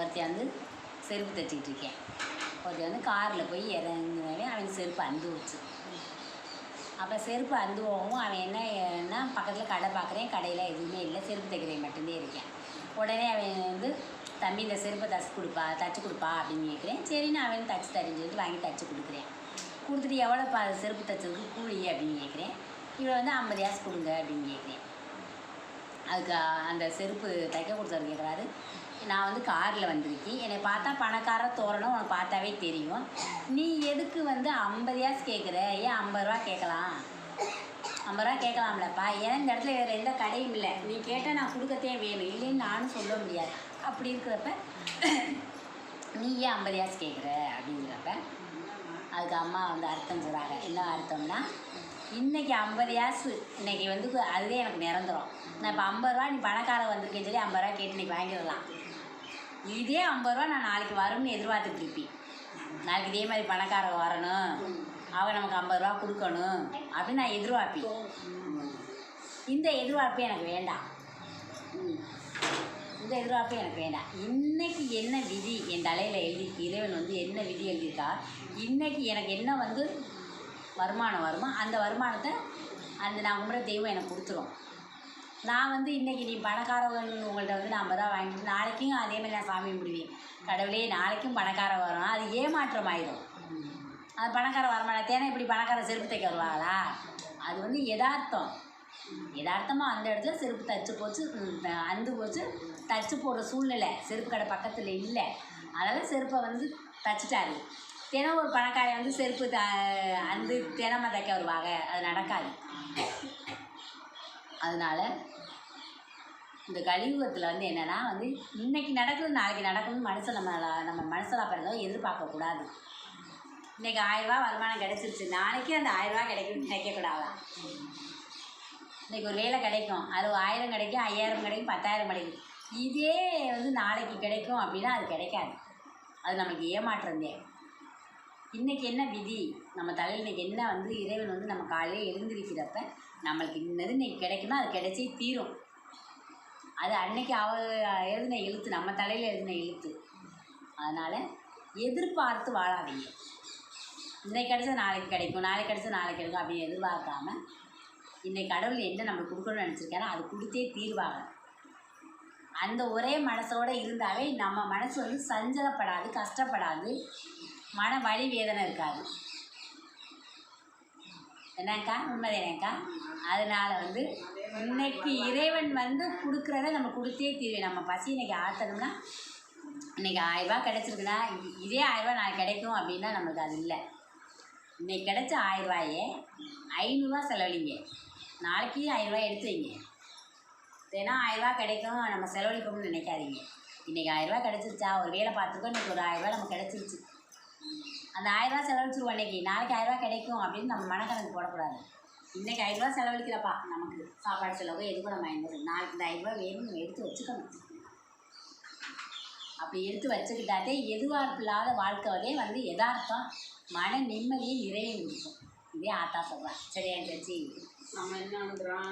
ஒருத்தன் வந்து செருப்பு தைச்சிக்கிட்டு இருக்கேன் ஒருத்தன் வந்து காரில் போய் இறங்குனவே அவன் செருப்பு அந்து வச்சு அப்போ செருப்பு அந்து போகவும் அவன் என்னன்னா பக்கத்தில் கடை பார்க்குறேன் கடையில் எதுவுமே இல்லை செருப்பு தைக்கிறேன் மட்டும்தான் இருக்கேன். உடனே அவன் வந்து தம்பி இந்த செருப்பை தச்சு கொடுப்பா தச்சு கொடுப்பா அப்படின்னு கேட்குறேன். சரின்னு அவன் தச்சு தரேன்னு சொல்லிட்டு வாங்கி தச்சு கொடுக்குறேன். கொடுத்துட்டு எவ்வளோ பா செருப்பு தைச்சதுக்கு கூலி அப்படின்னு கேட்குறேன். இவளை வந்து ஐம்பது காசு கொடுங்க அப்படின்னு கேட்குறேன். அதுக்கு அந்த செருப்பு தைக்க கொடுத்தவர் கேட்குறாரு நான் வந்து காரில் வந்திருக்கேன். என்னை பார்த்தா பணக்கார தோரணம் உனக்கு பார்த்தாவே தெரியும். நீ எதுக்கு வந்து ஐம்பது காசு கேட்குற ஏன் ஐம்பது ரூபா கேட்கலாம்? ஐம்பது ரூபா கேட்கலாம்லப்பா. ஏன்னா இந்த இடத்துல வேறு எந்த கடையும் இல்லை. நீ கேட்டால் நான் கொடுக்கத்தே வேணும். இல்லைன்னு நானும் சொல்ல முடியாது. அப்படி இருக்கிறப்ப நீ ஏன் ஐம்பது காசு கேட்குற அப்படிங்கிறப்ப அதுக்கு அம்மா வந்து அர்த்தம் சொல்கிறாங்க என்ன அர்த்தம்னா இன்னைக்கு ஐம்பது காசு இன்னைக்கு வந்து அதுவே எனக்கு நிரந்தரம். நான் இப்போ ஐம்பது ரூபா நீ பணக்கார வந்திருக்கேன்னு சொல்லி ஐம்பது ரூபா கேட்டு இன்னைக்கு வாங்கிடலாம். இதே ஐம்பது ரூபா நான் நாளைக்கு வரும்னு எதிர்பார்த்துட்டு இருப்பேன். நாளைக்கு இதே மாதிரி பணக்காரன் வரணும். அவன் நமக்கு ஐம்பது ரூபா கொடுக்கணும். அப்படின்னு நான் எதிர்பார்ப்பேன். இந்த எதிர்பார்ப்பே எனக்கு வேண்டாம். இந்த எதிர்பார்ப்பு எனக்கு வேண்டாம். இன்னைக்கு என்ன விதி? என் தலையில் எழுதி இறைவன் வந்து என்ன விதி எழுதியிருக்கா? இன்னைக்கு எனக்கு என்ன வந்து வருமானம் வருமா? அந்த வருமானத்தை அந்த நான் கும்பிட தெய்வம் எனக்கு கொடுத்துரும். நான் வந்து இன்றைக்கி நீ பணக்காரவன் உங்கள்கிட்ட வந்து நான் தான் வாங்கிட்டு நாளைக்கும் அதேமாதிரி நான் சாமி முடிவேன் கடவுளே நாளைக்கும் பணக்காரன் வரும் அது ஏமாற்றம் ஆயிடும் அது பணக்கார வரமாட்டேனா இப்படி பணக்கார செருப்பு தைக்க வருவாங்களா அது வந்து யதார்த்தம் யதார்த்தமாக அந்த இடத்துல செருப்பு தச்சு போச்சு த- அந்து போச்சு. தச்சு போடுற சூழ்நிலை செருப்பு கடை பக்கத்தில் இல்லை. அதனால் செருப்பை வந்து தச்சுட்டாரு. தினம் ஒரு பணக்காரி வந்து செருப்பு த அந்து தினமாக தைக்க வருவாங்க. அது நடக்காது. அதனால் இந்த கலியுகத்தில் வந்து என்னென்னா வந்து இன்னைக்கு நடக்குது நாளைக்கு நடக்கும்னு மனசில் நம்ம நம்ம மனசில் அப்புறம் எதிர்பார்க்கக்கூடாது இன்றைக்கி ஆயிரரூபா வருமானம் கிடச்சிருச்சு. நாளைக்கு அந்த ஆயிரரூபா கிடைக்கும்னு நினைக்கக்கூடாதான் இன்றைக்கி ஒரு வேலை கிடைக்கும். அது ஆயிரம் கிடைக்கும் ஐயாயிரம் கிடைக்கும் பத்தாயிரம் கிடைக்கும். இதே வந்து நாளைக்கு கிடைக்கும் அப்படின்னா அது கிடைக்காது. அது நமக்கு ஏமாற்றந்தேன் இன்றைக்கி என்ன விதி? நம்ம தலையில் இன்னைக்கு என்ன வந்து இறைவன் வந்து நம்ம காலையில் எழுந்திருக்கிறப்ப நம்மளுக்கு இன்னது இன்னைக்கு கிடைக்குன்னா அது கிடைச்சே தீரும். அது அன்னைக்கு அவ எழுதின எழுத்து நம்ம தலையில் எழுதின எழுத்து. அதனால் எதிர்பார்த்து வாழாதீங்க. இன்றைக்கு கிடச்சா நாளைக்கு கிடைக்கும் நாளைக்கு கிடச்சா நாளைக்கு கிடைக்கும் அப்படின்னு எதிர்பார்க்காம இன்றைக்கி கடவுள் என்ன நம்மளுக்கு கொடுக்கணும்னு நினச்சிருக்காரோ அது கொடுத்தே தீர்வாங்க. அந்த ஒரே மனசோட இருந்தாவே நம்ம மனசு வந்து சஞ்சலப்படாது கஷ்டப்படாது. மன வலி வேதனை இருக்காது என்னக்கா உண்மைதானேக்கா அதனால வந்து இன்னைக்கு இறைவன் வந்து கொடுக்குறத நம்ம கொடுத்தே தீர்வு நம்ம பசி இன்னைக்கு ஆற்றணும்னா இன்னைக்கு ஆயிரரூபா கிடச்சிருக்குன்னா இதே ஆயிரரூபா நாளைக்கு கிடைக்கும் அப்படின்னா நம்மளுக்கு அது இல்லை. இன்னைக்கு கிடைச்ச ஆயிரரூபாயே ஐநூறுரூவா செலவழிங்க. நாளைக்கு ஆயிரரூபா எடுத்து வைங்க தினம் ஆயிரரூபா கிடைக்கும் நம்ம செலவழிப்போம்னு நினைக்காதீங்க. இன்றைக்கி ஆயிரரூபா கிடச்சிருச்சா? ஒரு வேலை பார்த்துருக்கோம் இன்றைக்கி ஒரு ஆயிரரூபா நமக்கு கிடச்சிருச்சு. அந்த ஆயிரரூவா செலவழிச்சிருவோம் இன்னைக்கு. நாளைக்கு ஆயிரரூவா கிடைக்கும் அப்படின்னு நம்ம மனக்கணக்கு போடக்கூடாது. இன்றைக்கி ஆயிரரூபா செலவழிக்கிறப்பா நமக்கு சாப்பாடு செலவு எதுக்கும் நம்ம ஐநூறு. நாளைக்கு இந்த ஆயிரரூபா வேணும்னு நம்ம எடுத்து வச்சுக்கணும். அப்படி எடுத்து வச்சுக்கிட்டாதே எதிர்பார்ப்பு இல்லாத வாழ்க்கையே வந்து எதார்த்தம் மன நிம்மதியை நிறைய முடிக்கும் இதே ஆத்தா சொல்கிறேன் சரியா தச்சு நம்ம என்ன பண்ணுறோம்